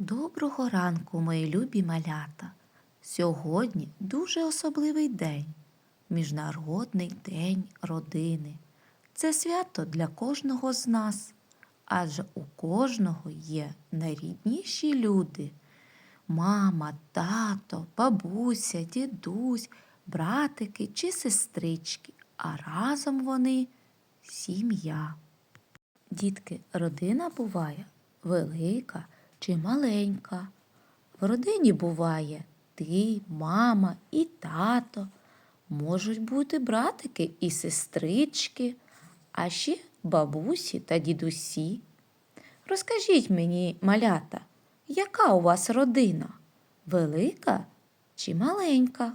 Доброго ранку, мої любі малята. Сьогодні дуже особливий день Міжнародний день родини. Це свято для кожного з нас, адже у кожного є найрідніші люди: мама, тато, бабуся, дідусь, братики чи сестрички, а разом вони сім'я. Дітки, родина буває велика чи маленька. В родині буває ти, мама і тато. Можуть бути братики і сестрички, а ще бабусі та дідусі. Розкажіть мені, малята, яка у вас родина? Велика чи маленька?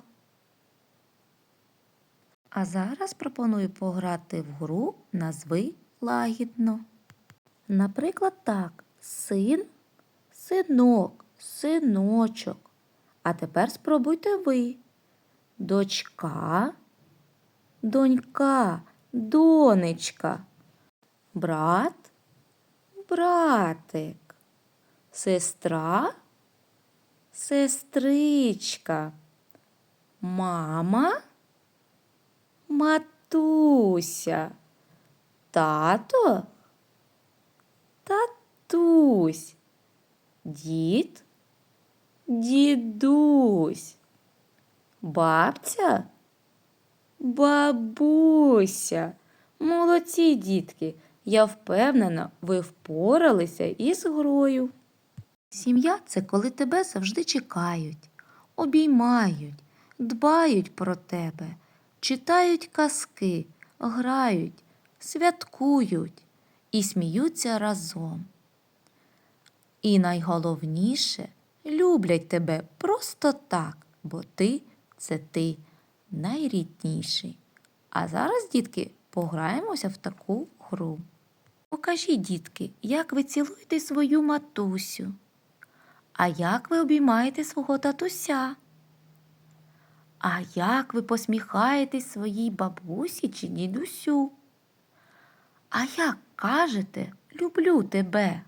А зараз пропоную пограти в гру назви лагідно. Наприклад, так, син, синок, синочок. А тепер спробуйте ви. Дочка, донька, донечка, брат, братик, сестра, сестричка, мама, матуся, тато, татусь, дід, дідусь, бабця, бабуся. Молодці, дітки, я впевнена, ви впоралися із грою. Сім'я це коли тебе завжди чекають, обіймають, дбають про тебе, читають казки, грають, святкують і сміються разом. І найголовніше люблять тебе просто так, бо ти це ти найрідніший. А зараз, дітки, пограємося в таку гру. Покажіть, дітки, як ви цілуєте свою матусю. А як ви обіймаєте свого татуся? А як ви посміхаєтесь своїй бабусі чи дідусю? А як кажете люблю тебе?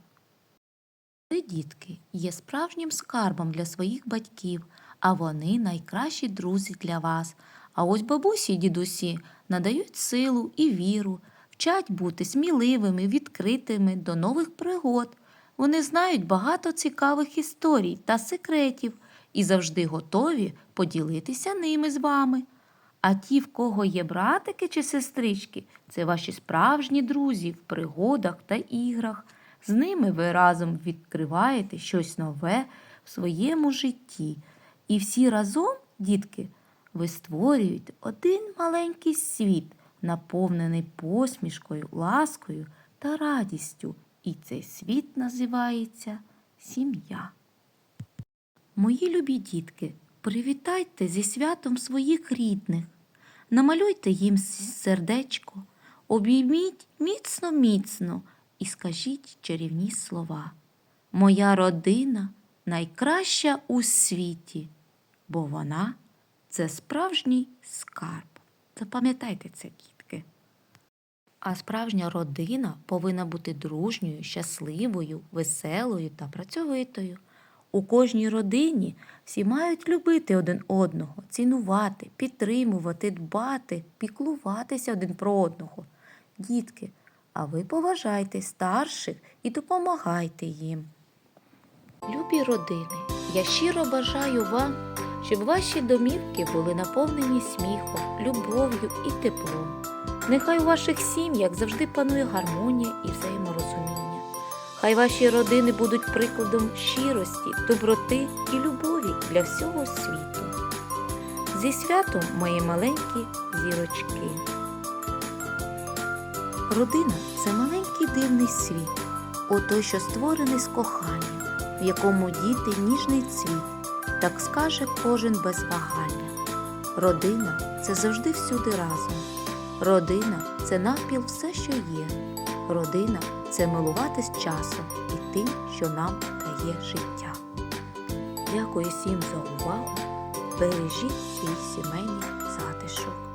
Ви, дітки, є справжнім скарбом для своїх батьків, а вони найкращі друзі для вас. А ось бабусі й дідусі надають силу і віру, вчать бути сміливими, відкритими до нових пригод. Вони знають багато цікавих історій та секретів і завжди готові поділитися ними з вами. А ті, в кого є братики чи сестрички, це ваші справжні друзі в пригодах та іграх. З ними ви разом відкриваєте щось нове в своєму житті. І всі разом, дітки, ви створюєте один маленький світ, наповнений посмішкою, ласкою та радістю. І цей світ називається сім'я. Мої любі дітки, привітайте зі святом своїх рідних, намалюйте їм сердечко, обійміть міцно міцно і скажіть чарівні слова. Моя родина найкраща у світі, бо вона це справжній скарб. Запам'ятайте це, дітки. А справжня родина повинна бути дружньою, щасливою, веселою та працьовитою. У кожній родині всі мають любити один одного, цінувати, підтримувати, дбати, піклуватися один про одного. Дітки, а ви поважайте старших і допомагайте їм. Любі родини, я щиро бажаю вам, щоб ваші домівки були наповнені сміхом, любов'ю і теплом. Нехай у ваших сім'ях завжди панує гармонія і взаєморозуміння. Хай ваші родини будуть прикладом щирості, доброти і любові для всього світу. Зі святом мої маленькі зірочки. Родина це маленький дивний світ, отой, що створений з кохання, в якому діти ніжний цвіт, так скаже кожен без вагання. Родина це завжди всюди разом. Родина це навпіл все, що є. Родина це милуватись часом і тим, що нам дає життя. Дякую всім за увагу. Бережіть свій сімейний затишок